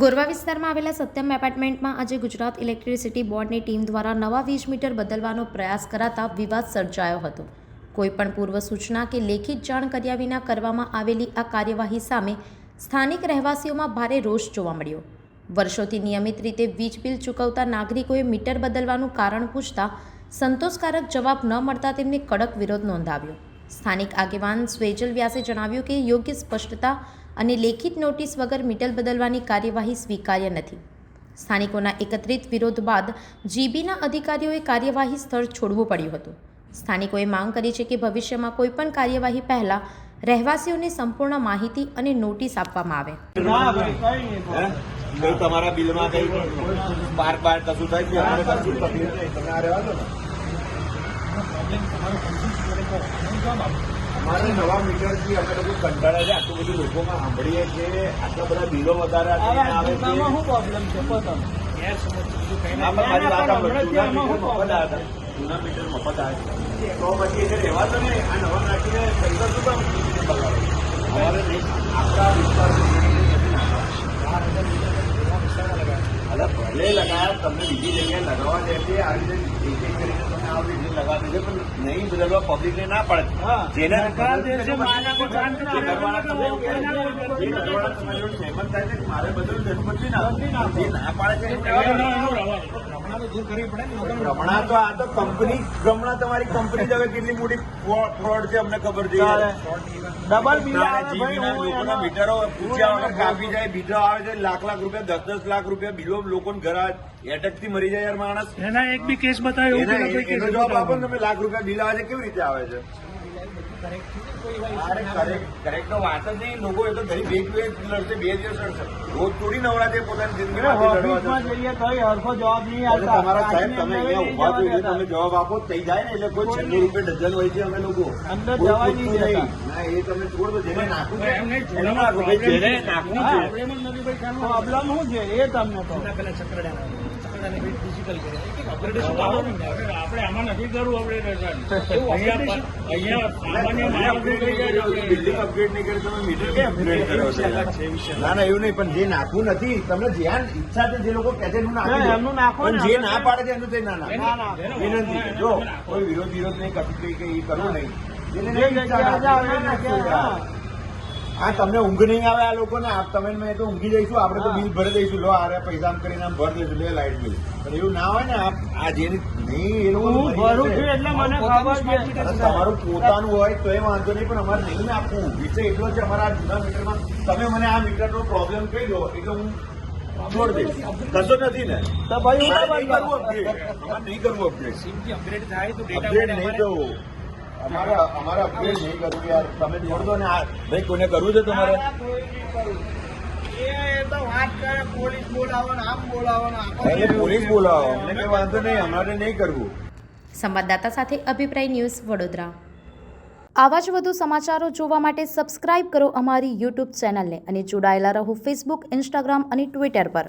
ગોરવા વિસ્તારમાં આવેલા સત્યમ એપાર્ટમેન્ટમાં આજે ગુજરાત ઇલેક્ટ્રિસિટી બોર્ડની ટીમ દ્વારા નવા વીજ મીટર બદલવાનો પ્રયાસ કરાતા વિવાદ સર્જાયો હતો. કોઈપણ પૂર્વ સૂચના કે લેખિત જાણ કર્યા વિના કરવામાં આવેલી આ કાર્યવાહી સામે સ્થાનિક રહેવાસીઓમાં ભારે રોષ જોવા મળ્યો. વર્ષોથી નિયમિત રીતે વીજ બિલ ચૂકવતા નાગરિકોએ મીટર બદલવાનું કારણ પૂછતા સંતોષકારક જવાબ ન મળતા તેમને કડક વિરોધ નોંધાવ્યો. સ્થાનિક આગેવાન સ્વેજલ વ્યાસે જણાવ્યું કે યોગ્ય સ્પષ્ટતા અને લેખિત નોટિસ વગર મીટર બદલવાની કાર્યવાહી સ્વીકાર્ય નથી. સ્થાનિકોના એકત્રિત વિરોધ બાદ જીબીના અધિકારીઓએ કાર્યવાહી સ્થળ છોડવું પડ્યું હતું. સ્થાનિકોએ માંગ કરી છે કે ભવિષ્યમાં કોઈપણ કાર્યવાહી પહેલાં રહેવાસીઓને સંપૂર્ણ માહિતી અને નોટિસ આપવામાં આવે. તમારા બિલમાં કઈ બાર બાર કશું થાય અમારે નવા મીટરથી અમે લોકો કંટાળ્યા છે. આટલું બધું લોકોમાં સાંભળીએ છીએ. આટલા બધા બિલો વધારે આવે છે. શું પ્રોબ્લેમ છે? જૂના મીટર મફત આવ્યા હતા. જૂના મીટર મફત આવ્યા છે. તો પછી એને રહેવા દો ને. આ નવા નાખીને પૈસા શું કામ? અમારે નહીં આપણા વિસ્તાર અરે લગાયા તમને બીજી જગ્યાએ લગાવવા દે છે રીતે એક એક કરીને તમે આ રીતે લગાવી દેજો પણ નહીં બદલવા પબ્લિકને ના પડે. જેને સરકાર દેશે માનકો જાણ કરે. જે મારે બદલવું છે, બદલી ના પાડે છે તો આ તો કંપની રમણા તમારી કંપની જ હવે કેટલી મોટી ફ્રોડ છે અમને ખબર છે. ડબલ લોકોના મીટરો પૂછ્યા કાપી જાય બીજો આવે છે લાખ લાખ રૂપિયા દસ દસ લાખ રૂપિયા બિલો લોકોને ઘર એટકથી મરી જાય યાર માણસ. એના એક બી કેસ બતાવ્યો એના- જવાબ આપો ને તમે લાખ રૂપિયા બિલ આવે છે કેવી રીતે આવે છે? અરે કરેક્ટ કરેક્ટ તો વાત જ નહીં. લોકો એ તો ઘરે બે દિવસ લડશે બે દિવસ લડશે. રોજ થોડી નવરા પોતાની જિંદગી અરે માટે ઓફિસમાં લડવા જઈએ તોય હરખો જવાબ નહીં આવતા તમારા સાહેબ તમે અહીંયા ઊભા જવાબ આપો થઈ જાય ને એટલે કોઈ છન્નું રૂપિયા ડઝન હોય છે અમે લોકો. અંદર જવા નહીં ના એ તમે છોડ દો જેને નાખવું છે એમ નહીં, એને નાખો. ભાઈ, જેને નાખવું છે. પ્રોબ્લેમ નથી પ્રોબ્લેમ શું છે એ તમને પેલા ચક્રડાના આપણે આમાં નથી કરવું આપણે અહીંયા સામાન્ય બિલ્ડિંગ અપગ્રેડ નહીં તમે મીટર કેમ અપગ્રેડ કર્યો છે? ના ના એવું નહીં પણ જે નાખવું નથી તમને જ્યાં ઈચ્છા છે જે લોકો કહે છે એનું નાખી એમનું નાખો પણ જે ના પાડે છે એનું તે ના ના, ના. વિનંતી જો કોઈ વિરોધ વિરોધ નહીં કશું કે એ કરવું નહીં. જેને નહીં ઈચ્છા આ તમને ઊંઘ નહીં આવે આ લોકોને? આપ તમે મેં તો ઊંઘી જઈશું. આપણે તો બિલ ભરી દઈશું. લો આરે પૈસા કરીને આમ ભરી દઈશું. લે લાઇટ બિલ. પણ એવું ના હોય ને આ જે નહીં એ લોકો ભરું છું એટલે મને ખબર છે. તમારું પોતાનું હોય તો એ વાંધો નહીં પણ અમારે નહીં આપવું વિષય એટલો છે અમારા આ જૂના મીટરમાં. તમે મને આ મીટરનો પ્રોબ્લેમ કહી દો એટલે હું છોડ દઈશ. કશો નથી ને? તો ભાઈ હું નહીં કરવું કરું. નહીં કરવું upgrade માટે નહીં કરવું. અમારે અમારે upgrade નહીં કરવું યાર તમે છોડ દો ને આ. ભાઈ કોને કરવું છે તમારે? એ તો વાત કરે પોલીસ બોલાવો વાંધો નહીં અમારે નહીં કરવું. સંવાદદાતા સાથે અભિપ્રાય ન્યૂઝ વડોદરા. આવા જ વધુ સમાચારો જોવા માટે સબસ્ક્રાઇબ કરો અમારી યુટ્યુબ ચેનલને અને જોડાયેલા રહો ફેસબુક ઇન્સ્ટાગ્રામ અને ટ્વિટર પર.